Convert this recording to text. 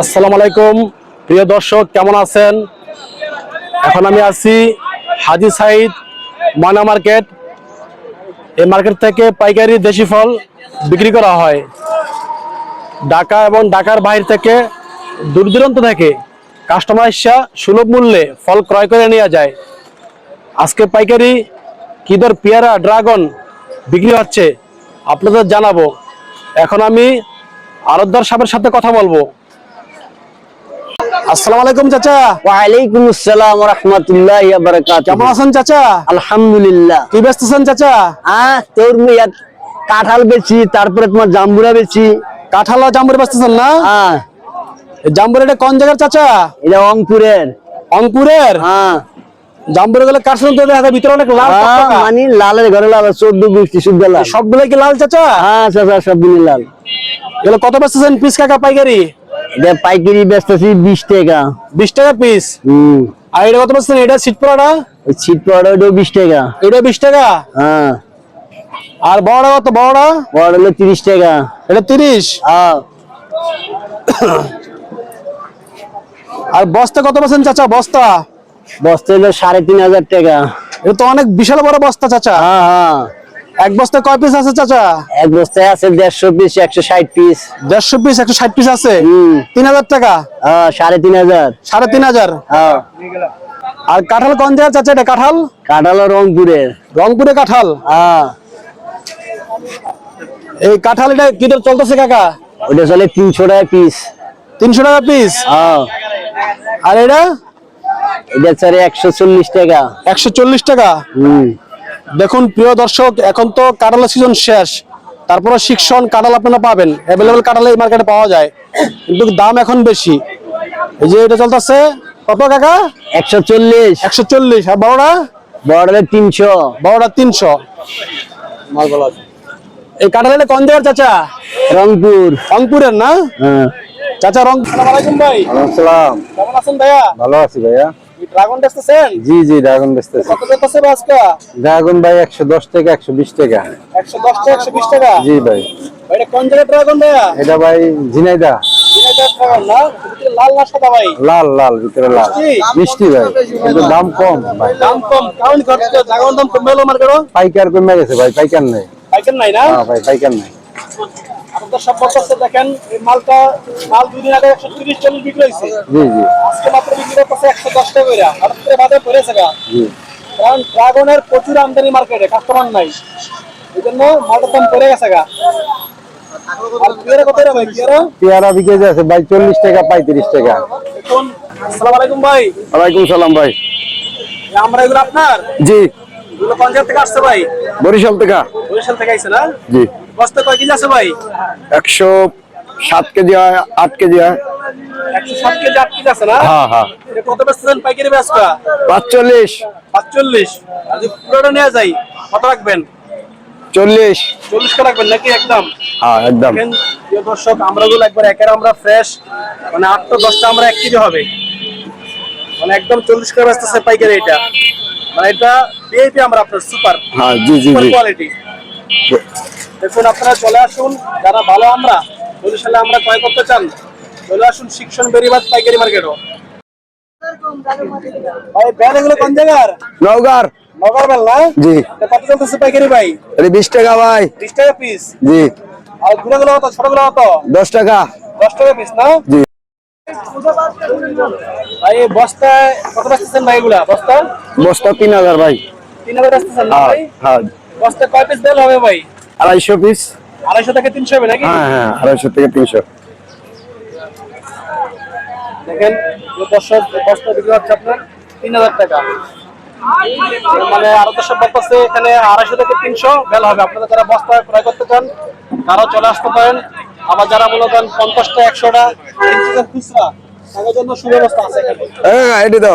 আসসালামু আলাইকুম। প্রিয় দর্শক, কেমন আছেন? এখন আমি আছি হাজি সাইদ ময়না মার্কেট। এই মার্কেট থেকে পাইকারি দেশি ফল বিক্রি করা হয়। ঢাকা এবং ঢাকার বাইরে থেকে দূর দূরান্ত থেকে কাস্টমার এসা সুলভ মূল্যে ফল ক্রয় করে নেওয়া যায়। আজকে পাইকারি কি দর পেয়ারা ড্রাগন বিক্রি হচ্ছে, আপনাদের জানাব। এখন আমি আরতদার সাহেবের সাথে কথা বলব। আসসালামু আলাইকুম চাচা। ওয়ালাইকুম আসসালাম রহমতুল্লাহ বারাকাত কেমন আছেন চাচা? আলহামদুলিল্লাহ। কি বেচতেছেন চাচা? আহ তোর মেয়ে কাঁঠাল বেচি তারপরে তোমার জাম্বুরা বেচি। কাঁঠাল আর জাম্বুরে বেচতেছেন না? হ্যাঁ এটা কোন জায়গার চাচা? এটা অঙ্কুরের। অঙ্কুরের? হ্যাঁ। জাম্বুরে গেলে কার সঙ্গে দেখা ভিতরে অনেক লাল মানে লালের ঘরে লাল চোদ্দ গোষ্ঠী শুদ্ধ লাল। সবগুলো কি লাল চাচা? হ্যাঁ চাচা লাল। এগুলো কত বেচতেছেন পিস কাকা পাইকারি? পাইকারি বেচতেছি বিশ টাকা। বিশ টাকা পিস হম। আর এটা কত বেচতেছেন? এটা সিট পড়াটা? ওই ছিট পাউডার ওটাও বিশ টাকা। এটা বিশ টাকা? হ্যাঁ। আর বড়টা কত? বড়টা? বড় হলো তিরিশ টাকা। এটা তিরিশ? হ্যাঁ। আর বস্তা কত বেচেন চাচা? বস্তা? বস্তা হলো সাড়ে তিন হাজার টাকা। এটা তো অনেক বিশাল বড় বস্তা চাচা। হ্যাঁ হ্যাঁ। এক বস্তা কয় পিস আছে চাচা? এক বস্তায় আছে দেড়শো পিস একশো ষাট পিস দেড়শো পিস একশো ষাট পিস আছে? তিন হাজার টাকা? হ্যাঁ সাড়ে তিন হাজার। সাড়ে তিন হাজার? হ্যাঁ। আর কাঁঠাল কোন জায়গার চাচা এটা কাঁঠাল? কাঁঠাল রংপুরের রংপুরে। কাঁঠাল? হ্যাঁ। এই কাঁঠাল এটা কি দর চলতেছে কাকা? ওটা চলে তিনশো টাকা পিস তিনশো টাকা পিস হ্যাঁ। আর এটা? এটা চলে একশো চল্লিশ টাকা। একশো চল্লিশ টাকা? হম। দেখুন প্রিয় দর্শক এখন তো কাঁঠালের সিজন শেষ। তারপরে শিক্ষণ কাঁঠাল আপনারা পাবেন। অ্যাভেলেবেল কাঁঠাল এই মার্কেটে পাওয়া যায়। কিন্তু দাম এখন বেশি। এই যে এটা চলতেছে কত কাকা? একশো চল্লিশ। একশো চল্লিশ। আর বড়টা বড় হলে তিনশো। বড়টা তিনশো এই কাঁঠাল কোন জায়গার চাচা? রংপুর। রংপুরের না? হ্যাঁ। চাচা রং আলাইকুম ভাই। আসসালাম। কেমন আছেন ভাইয়া? ভালো আছি ভাইয়া। ড্রাগন বেচতেছেন? জি জি ড্রাগন বেচতেছি। কত বেচতেছে আজকে? ড্রাগন ভাই একশো দশ থেকে একশো বিশ টাকা। একশো দশ টাকা টাকা? জি ভাই। ভাই, এটা কোন জায়গার ড্রাগন ভাইয়া? এটা ভাই ঝিনাইদা। ঝিনাইদহ ড্রাগন না? লাল না সাদা ভাই? লাল লাল ভিতরে লাল। মিষ্টি? ভাই কিন্তু দাম কম। ভাই দাম কম। কারণ করতে ড্রাগন দাম কমে এলো মার্কেটে পাইকার কমে গেছে ভাই পাইকার নেই। পাইকার নাই না? হ্যাঁ ভাই পাইকার নেই। আপনাদের সব বলতেছে দেখেন এই মালটা মাল দুই আগে একশো তিরিশ চল্লিশ বিক্রি হয়েছে। জি জি। আজকে মাত্র বিক্রি করতেছে একশো দশ টাকা করে। হঠাৎ করে বাজার পড়েছে গা। কারণ ড্রাগনের প্রচুর আমদানি মার্কেটে কাস্টমার নাই। এই জন্য মালটার দাম পড়ে গেছে গা। পেয়ারা কত রে ভাই পেয়ারা? পেয়ারা বিকে যাচ্ছে ভাই চল্লিশ টাকা পঁয়ত্রিশ টাকা। এখন আলাইকুম ভাই। ওয়ালাইকুম সালাম ভাই। আমরা এগুলো আপনার? জি। এগুলো পঞ্চায়েত থেকে আসছে ভাই? বরিশাল টাকা বরিশাল থেকে আইছে না? জি। বস্তা কয় কেজি আছে ভাই? একশো সাত কেজি হয় আট কেজি হয়। একশো সাত কেজি আট কেজি আছে না? হ্যাঁ হ্যাঁ। কত বেচতেছেন পাইকারি বেচকা পাঁচচল্লিশ। পাঁচচল্লিশ। যদি পুরোটা নেওয়া যায় কত রাখবেন? চল্লিশ। চল্লিশ কে রাখবেন নাকি একদম? হ্যাঁ একদম। দর্শক আমরা গুলো একবার একের আমরা ফ্রেশ মানে আটটা দশটা আমরা এক কেজি হবে। মানে একদম চল্লিশ বেচতেছে পাইকারি এটা। মানে এটা ভিআইপি আমরা আপনার সুপার হ্যাঁ জি জি জি। কোয়ালিটি। দেখুন আপনারা চলে আসুন যারা ভালো আমরা বরিশালে আমরা ক্রয় করতে চান চলে আসুন শিক্ষণ বেরিবাদ পাইকারি মার্কেটও। ভাই ব্যান এগুলো কোন জায়গার? নওগার। নগর বেল না? জি। কত চলতেছে পাইকারি ভাই? এটা বিশ টাকা ভাই। বিশ টাকা পিস জি। আরগুলো কত ছোটগুলো কত? দশ টাকা। দশ টাকা পিস না? জি। ভাই এই বস্তায় কত বেচতেছেন ভাই এগুলা? বস্তা? বস্তা তিন হাজার ভাই। তিন হাজার বেচতেছেন হ্যাঁ ভাই? হ্যাঁ। বস্তা কয় পিস বেল হবে ভাই? আড়াইশো পিস আড়াইশো থেকে তিনশো হবে নাকি? হ্যাঁ হ্যাঁ আড়াইশো থেকে তিনশো। দেখেন দর্শক বস্তা বিক্রি হচ্ছে আপনার তিন হাজার টাকা। মানে আরও দর্শক বলতেছে এখানে আড়াইশো থেকে তিনশো বেল হবে। আপনারা যারা বস্তা ক্রয় করতে চান তারাও চলে আসতে পারেন। আবার যারা মনে করেন পঞ্চাশটা একশোটা খুচরা তাদের জন্য সুব্যবস্থা আছে এখানে। হ্যাঁ দাও।